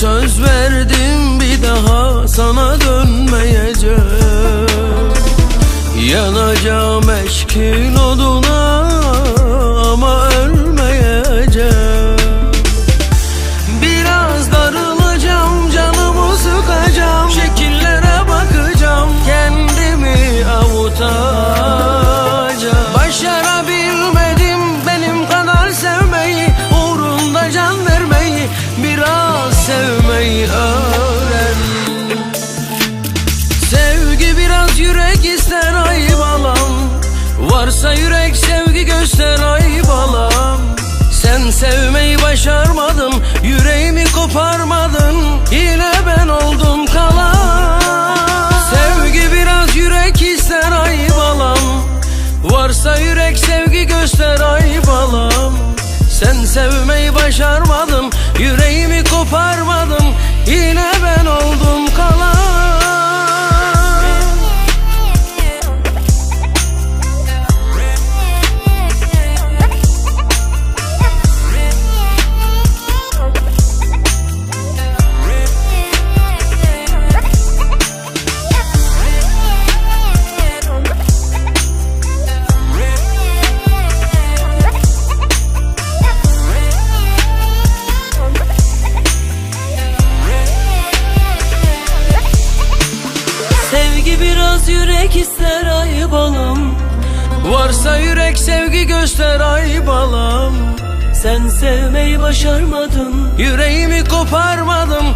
Söz verdim bir daha sana dönmeyeceğim. Yanacağım eşkin oduna Varsa yürek sevgi göster ay balam. Sen sevmeyi başarmadın Yüreğimi koparmadın. Yine ben oldum kalan Sevgi biraz yürek ister ay balam. Varsa yürek sevgi göster ay balam. Sen sevmeyi başarmadın Yüreğimi koparmadın. Yine biraz yürek ister ay balım. Varsa yürek sevgi göster ay balam. Sen sevmeyi başarmadın Yüreğimi koparmadım